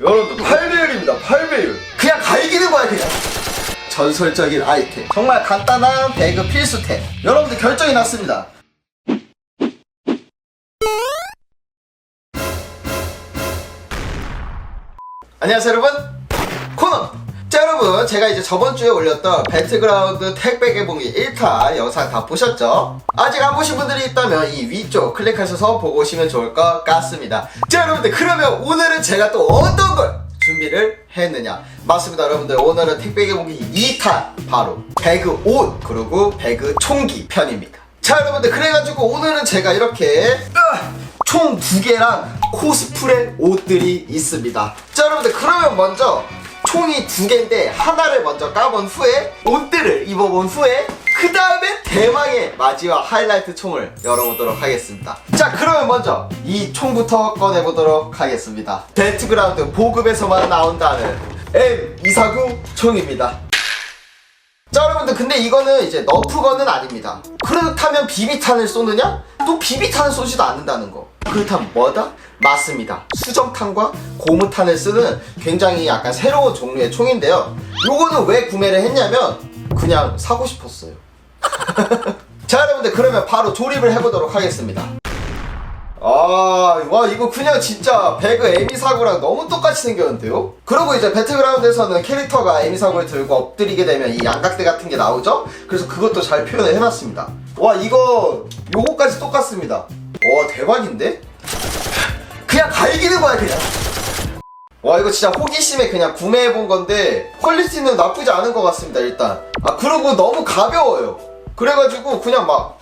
여러분들 8배율입니다 8배율. 그냥 갈기는 거야 그냥 전설적인 아이템. 정말 간단한 배그 필수템. 여러분들 결정이 났습니다. 안녕하세요 여러분. 코너 자 여러분 제가 이제 저번 주에 올렸던 배틀그라운드 택배 개봉기 1타 영상 다 보셨죠? 아직 안 보신 분들이 있다면 이 위쪽 클릭하셔서 보고 오시면 좋을 것 같습니다. 자 여러분들 그러면 오늘은 제가 또 어떤 걸 준비를 했느냐? 맞습니다 여러분들. 오늘은 택배 개봉기 2탄 바로 배그 옷 그리고 배그 총기 편입니다. 자 여러분들 그래가지고 오늘은 제가 이렇게 총 두 개랑 코스프레 옷들이 있습니다. 자 여러분들 그러면 먼저 총이 두 개인데 하나를 먼저 까본 후에 옷들을 입어본 후에 그 다음에 대망의 마지막 하이라이트 총을 열어보도록 하겠습니다. 자 그러면 먼저 이 총부터 꺼내보도록 하겠습니다. 배트그라운드 보급에서만 나온다는 M249 총입니다. 자 여러분들 근데 이거는 이제 너프건은 아닙니다. 그렇다면 비비탄을 쏘느냐? 또 비비탄을 쏘지도 않는다는 거 그렇다면 뭐다? 맞습니다 수정탄과 고무탄을 쓰는 굉장히 약간 새로운 종류의 총인데요 요거는 왜 구매를 했냐면 그냥 사고 싶었어요 자 여러분들 그러면 바로 조립을 해보도록 하겠습니다 아, 와, 이거 그냥 진짜 배그 에미사구랑 너무 똑같이 생겼는데요? 그리고 이제 배틀그라운드에서는 캐릭터가 에미사구를 들고 엎드리게 되면 이 양각대 같은 게 나오죠? 그래서 그것도 잘 표현을 해놨습니다. 와, 이거, 요거까지 똑같습니다. 와, 대박인데? 그냥 갈기는 거야, 그냥. 와, 이거 진짜 호기심에 그냥 구매해본 건데, 퀄리티는 나쁘지 않은 것 같습니다, 일단. 아, 그리고 너무 가벼워요. 그래가지고 그냥 막,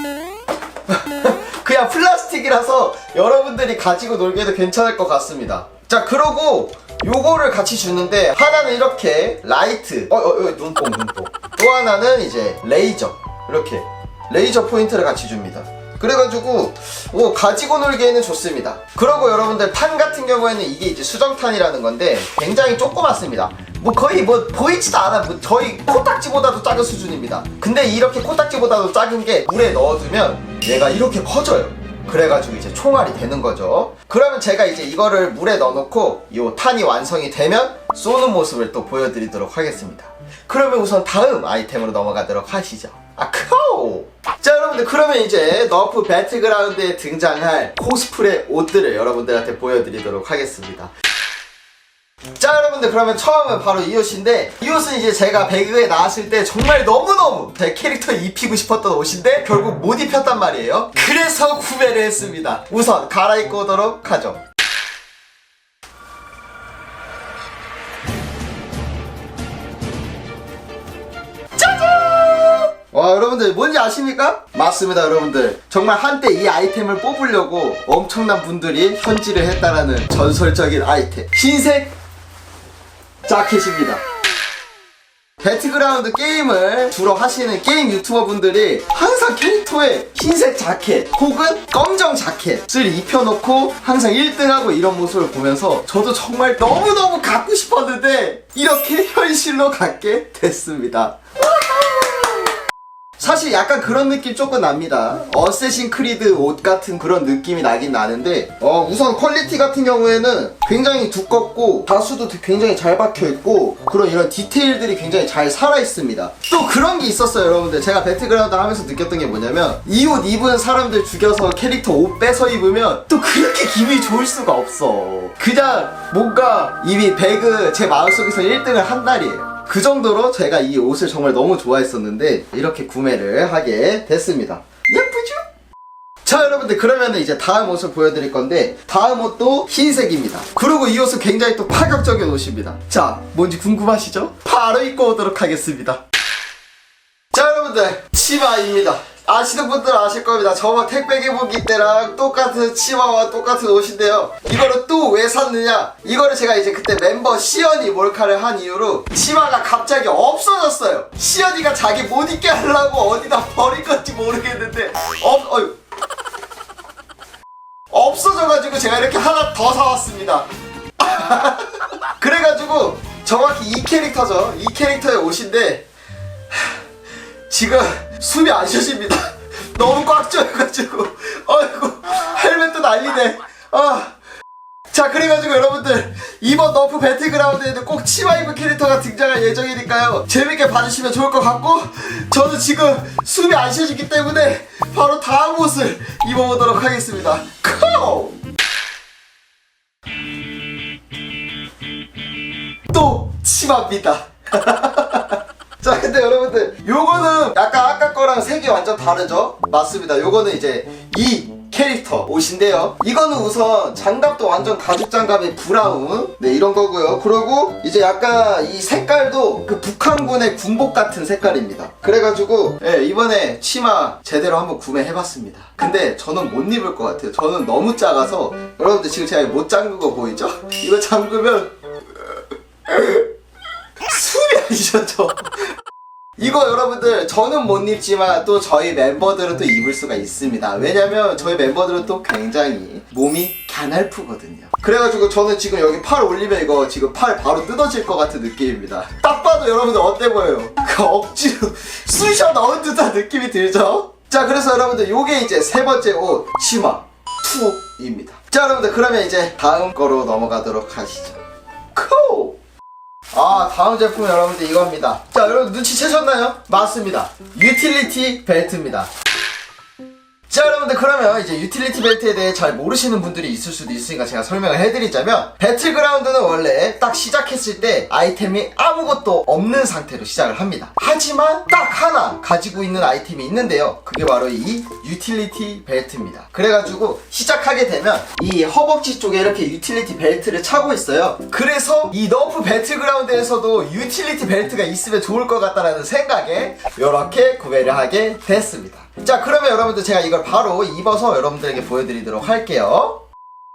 그냥 플라스틱이라서 여러분들이 가지고 놀기에도 괜찮을 것 같습니다. 자, 그러고 요거를 같이 주는데 하나는 이렇게 라이트, 어, 어, 어 눈뽕, 눈뽕. 또 하나는 이제 레이저. 이렇게 레이저 포인트를 같이 줍니다. 그래가지고 뭐 가지고 놀기에는 좋습니다. 그리고 여러분들 탄 같은 경우에는 이게 이제 수정탄이라는 건데 굉장히 조그맣습니다. 뭐 거의 뭐 보이지도 않아. 뭐 저희 코딱지보다도 작은 수준입니다. 근데 이렇게 코딱지보다도 작은 게 물에 넣어두면 얘가 이렇게 커져요. 그래가지고 이제 총알이 되는 거죠. 그러면 제가 이제 이거를 물에 넣어놓고 이 탄이 완성이 되면 쏘는 모습을 또 보여드리도록 하겠습니다. 그러면 우선 다음 아이템으로 넘어가도록 하시죠. 아카오! 자 여러분들 그러면 이제 너프 배틀그라운드에 등장할 코스프레 옷들을 여러분들한테 보여드리도록 하겠습니다. 자 여러분들 그러면 처음은 바로 이 옷인데 이 옷은 이제 제가 배그에 나왔을 때 정말 너무너무 제 캐릭터에 입히고 싶었던 옷인데 결국 못 입혔단 말이에요. 그래서 구매를 했습니다. 우선 갈아입고 오도록 하죠 여러분들 뭔지 아십니까? 맞습니다 여러분들. 정말 한때 이 아이템을 뽑으려고 엄청난 분들이 현질을 했다라는 전설적인 아이템. 흰색 자켓입니다. 배틀그라운드 게임을 주로 하시는 게임 유튜버 분들이 항상 캐릭터에 흰색 자켓 혹은 검정 자켓을 입혀놓고 항상 1등하고 이런 모습을 보면서 저도 정말 너무너무 갖고 싶었는데 이렇게 현실로 갖게 됐습니다 사실 약간 그런 느낌 조금 납니다. 어쌔신 크리드 옷 같은 그런 느낌이 나긴 나는데, 어, 우선 퀄리티 같은 경우에는 굉장히 두껍고, 다수도 굉장히 잘 박혀 있고, 그런 이런 디테일들이 굉장히 잘 살아 있습니다. 또 그런 게 있었어요, 여러분들. 제가 배틀그라운드 하면서 느꼈던 게 뭐냐면, 이 옷 입은 사람들 죽여서 캐릭터 옷 뺏어 입으면 또 그렇게 기분이 좋을 수가 없어. 그냥 뭔가 이미 배그 제 마음속에서 1등을 한 날이에요. 그 정도로 제가 이 옷을 정말 너무 좋아했었는데 이렇게 구매를 하게 됐습니다. 예쁘죠? 자 여러분들 그러면 이제 다음 옷을 보여드릴 건데 다음 옷도 흰색입니다. 그리고 이 옷은 굉장히 또 파격적인 옷입니다. 자 뭔지 궁금하시죠? 바로 입고 오도록 하겠습니다. 자 여러분들 치마입니다. 아시는 분들 아실 겁니다. 저번 택배 개봉기 때랑 똑같은 치마와 똑같은 옷인데요. 이거를 또 왜 샀느냐? 이거를 제가 이제 그때 멤버 시연이 몰카를 한 이후로 치마가 갑자기 없어졌어요. 시연이가 자기 못 입게 하려고 어디다 버린 건지 모르겠는데 없 어휴. 없어져가지고 제가 이렇게 하나 더 사왔습니다. 그래가지고 정확히 이 캐릭터죠. 이 캐릭터의 옷인데 지금 숨이 안 쉬어집니다. 너무 꽉 조여가지고, 어이구, 헬멧도 난리네. 아. 자 그래가지고 여러분들 이번 너프 배틀그라운드에는 꼭 치마 입은 캐릭터가 등장할 예정이니까요 재밌게 봐주시면 좋을 것 같고 저는 지금 숨이 안 쉬어지기 때문에 바로 다음 옷을 입어보도록 하겠습니다 고! 또 치마입니다 자 근데 여러분들 요거는 약간 아까 거랑 색이 완전 다르죠? 맞습니다. 요거는 이제 이 캐릭터 옷인데요. 이거는 우선 장갑도 완전 가죽 장갑의 브라운. 네 이런 거고요. 그리고 이제 약간 이 색깔도 그 북한군의 군복 같은 색깔입니다. 그래가지고 예, 이번에 치마 제대로 한번 구매해봤습니다. 근데 저는 못 입을 것 같아요. 저는 너무 작아서. 여러분들 지금 제가 못거 보이죠? 이거 잠그면 숨이 안 쉬어져 이거 여러분들 저는 못 입지만 또 저희 멤버들은 또 입을 수가 있습니다 왜냐면 저희 멤버들은 또 굉장히 몸이 갸날프거든요 그래가지고 저는 지금 여기 팔 올리면 이거 지금 팔 바로 뜯어질 것 같은 느낌입니다 딱 봐도 여러분들 어때 보여요? 그 억지로 쑤셔 넣은 듯한 느낌이 들죠? 자 그래서 여러분들 요게 이제 세 번째 옷 치마 2입니다 자 여러분들 그러면 이제 다음 거로 넘어가도록 하시죠 코! 아 다음 제품 여러분들 이겁니다. 자 여러분 눈치채셨나요? 맞습니다. 유틸리티 벨트입니다 자 여러분들 그러면 이제 유틸리티 벨트에 대해 잘 모르시는 분들이 있을 수도 있으니까 제가 설명을 해드리자면 배틀그라운드는 원래 딱 시작했을 때 아이템이 아무것도 없는 상태로 시작을 합니다. 하지만 딱 하나 가지고 있는 아이템이 있는데요. 그게 바로 이 유틸리티 벨트입니다. 그래가지고 시작하게 되면 이 허벅지 쪽에 이렇게 유틸리티 벨트를 차고 있어요. 그래서 이 너프 배틀그라운드에서도 유틸리티 벨트가 있으면 좋을 것 같다라는 생각에 이렇게 구매를 하게 됐습니다 자 그러면 여러분들 제가 이걸 바로 입어서 여러분들에게 보여드리도록 할게요.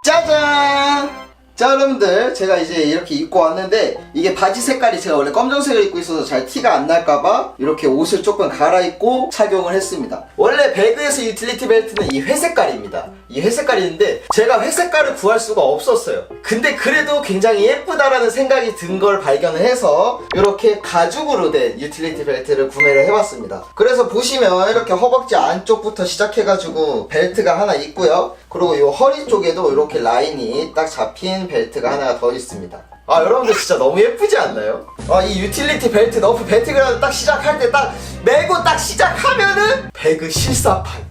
짜잔 자 여러분들 제가 이제 이렇게 입고 왔는데 이게 바지 색깔이 제가 원래 검정색을 입고 있어서 잘 티가 안 날까봐 이렇게 옷을 조금 갈아입고 착용을 했습니다. 원래 배그에서 유틸리티 벨트는 이 회색깔입니다. 이 회색깔인데 제가 회색깔을 구할 수가 없었어요. 근데 그래도 굉장히 예쁘다라는 생각이 든 걸 발견을 해서 이렇게 가죽으로 된 유틸리티 벨트를 구매를 해봤습니다. 그래서 보시면 이렇게 허벅지 안쪽부터 시작해가지고 벨트가 하나 있고요 그리고 이 허리 쪽에도 이렇게 라인이 딱 잡힌 벨트가 하나 더 있습니다. 아 여러분들 진짜 너무 예쁘지 않나요? 아 이 유틸리티 벨트 너프 배트그라운드 딱 시작할 때 딱 메고 딱 시작하면은 배그 실사판.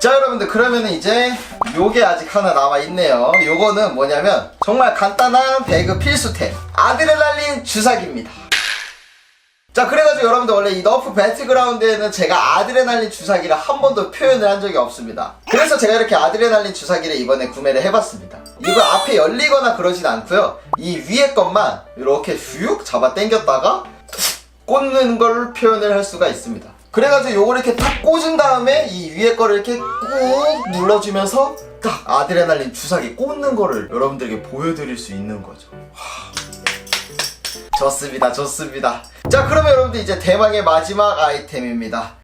자 여러분들 그러면은 이제 요게 아직 하나 남아있네요. 요거는 뭐냐면 정말 간단한 배그 필수템. 아드레날린 주사기입니다 자 그래가지고 여러분들 원래 이 너프 배틀그라운드에는 제가 아드레날린 주사기를 한 번도 표현을 한 적이 없습니다. 그래서 제가 이렇게 아드레날린 주사기를 이번에 구매를 해봤습니다. 이거 앞에 열리거나 그러진 않고요. 이 위에 것만 이렇게 휙 잡아 당겼다가 꽂는 걸 표현을 할 수가 있습니다. 그래가지고 요걸 이렇게 탁 꽂은 다음에 이 위에 거를 이렇게 꾹 눌러주면서 딱 아드레날린 주사기 꽂는 거를 여러분들에게 보여드릴 수 있는 거죠. 좋습니다 좋습니다 자 그러면 여러분들 이제 대망의 마지막 아이템입니다.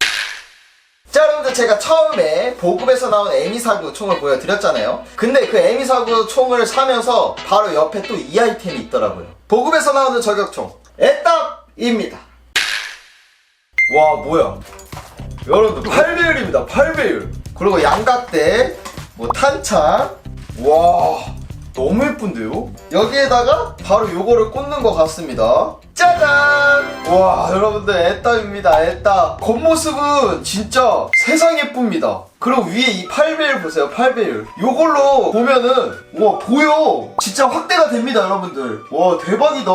자 여러분들 제가 처음에 보급에서 나온 에미사구 총을 보여드렸잖아요. 근데 그 에미사구 총을 사면서 바로 옆에 또 이 아이템이 있더라고요. 보급에서 나오는 저격총. 애답입니다. 와 뭐야. 여러분들 8배율입니다 8배율. 그리고 양각대 뭐 탄창. 와 너무 예쁜데요? 여기에다가 바로 요거를 꽂는 것 같습니다. 짜잔! 와 여러분들 애답입니다 애답 겉모습은 진짜 세상 예쁩니다. 그리고 위에 이 8배율 보세요 8배율. 요걸로 보면은 와 보여. 진짜 확대가 됩니다 여러분들. 와 대박이다.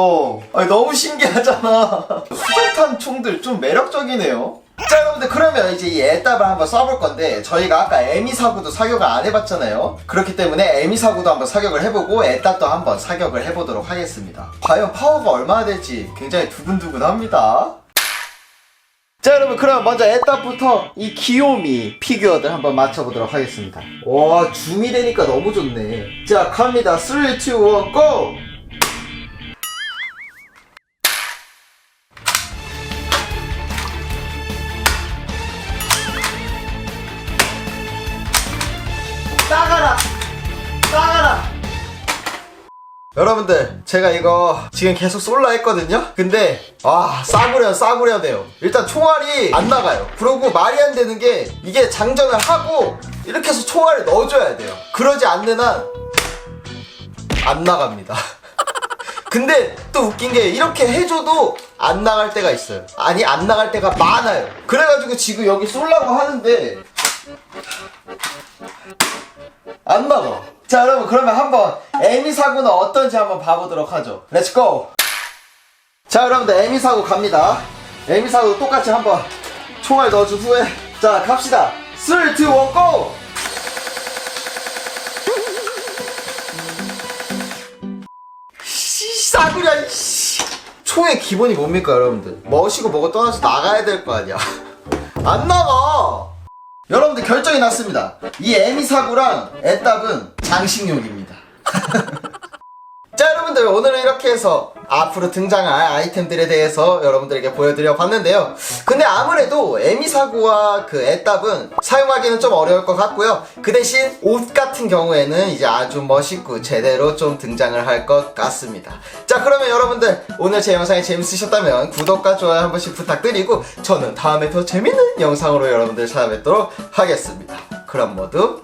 아니 너무 신기하잖아. 수정탄 총들 좀 매력적이네요 자 여러분들 그러면 이제 이 애답을 한번 써볼 건데 저희가 아까 에미 사구도 사격을 안 해봤잖아요. 그렇기 때문에 에미 사구도 한번 사격을 해보고 애답도 한번 사격을 해보도록 하겠습니다. 과연 파워가 얼마나 될지 굉장히 두근두근합니다. 자 여러분 그럼 먼저 애답부터 이 귀요미 피규어들 한번 맞춰보도록 하겠습니다. 와 줌이 되니까 너무 좋네. 자 갑니다. 3, 2, 1, GO! 여러분들 제가 이거 지금 계속 쏠라 했거든요 근데 아 싸구려 싸구려네요 일단 총알이 안 나가요 그리고 말이 안 되는 게 이게 장전을 하고 이렇게 해서 총알을 넣어줘야 돼요. 그러지 않는 한 안 나갑니다. 근데 또 웃긴 게 이렇게 해줘도 안 나갈 때가 있어요. 아니 안 나갈 때가 많아요. 그래가지고 지금 여기 쏠라고 하는데 안 나가. 자 여러분 그러면 한번 에미 사고는 어떤지 한번 봐보도록 하죠. 렛츠 고. 자 여러분들 에미 사고 갑니다. 에미 사고 똑같이 한번 총알 넣어준 후에 자 갑시다. 3, 2, 1, 고! 씨 싸구려 씨. 총의 기본이 뭡니까 여러분들 멋이고 뭐고 떠나서 나가야 될 거 아니야 안 나가 여러분들 결정이 났습니다 이 에미 사구랑 애답은 장식용입니다. 자 여러분들 오늘은 이렇게 해서 앞으로 등장할 아이템들에 대해서 여러분들에게 보여드려 봤는데요. 근데 아무래도 에미사구와 그 애답은 사용하기는 좀 어려울 것 같고요. 그 대신 옷 같은 경우에는 이제 아주 멋있고 제대로 좀 등장을 할 것 같습니다. 자 그러면 여러분들 오늘 제 영상이 재밌으셨다면 구독과 좋아요 한 번씩 부탁드리고 저는 다음에 더 재밌는 영상으로 여러분들 찾아뵙도록 하겠습니다. 그럼 모두